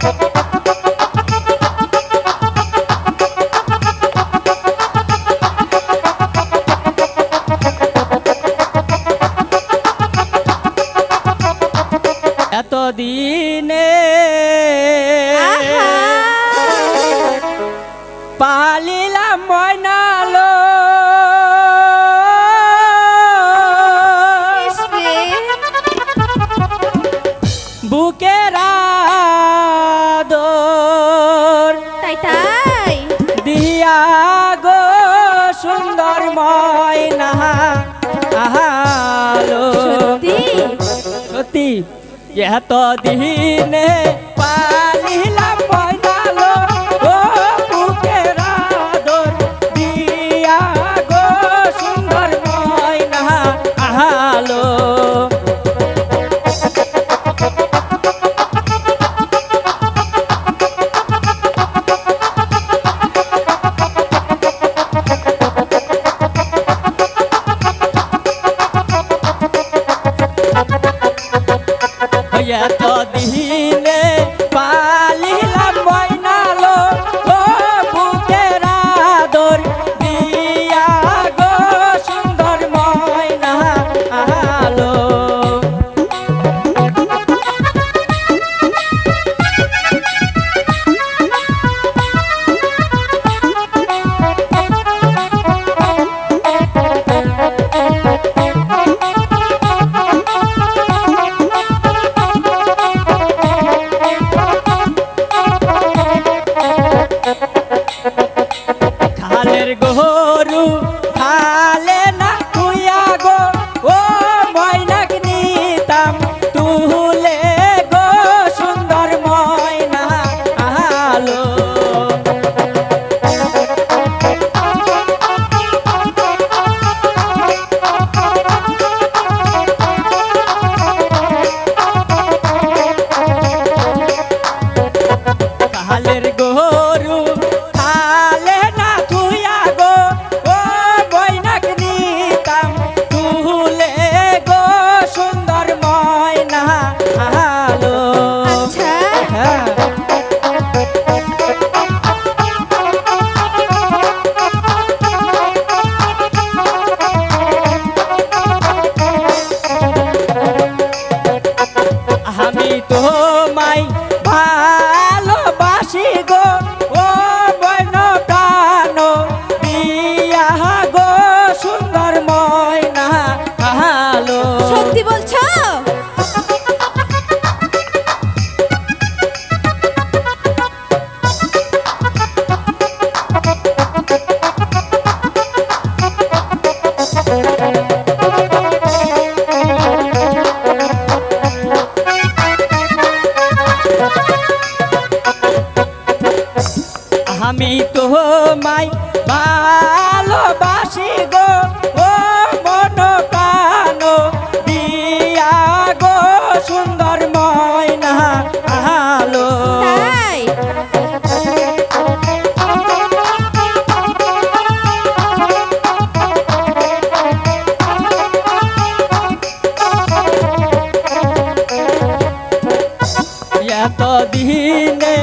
Thank you. यह तो दीने पा গরু হালে আমি তো মাই ভালোবাসি গো ও মন প্রাণ দিয়া গো সুন্দর ময়না আলো। এতদিনে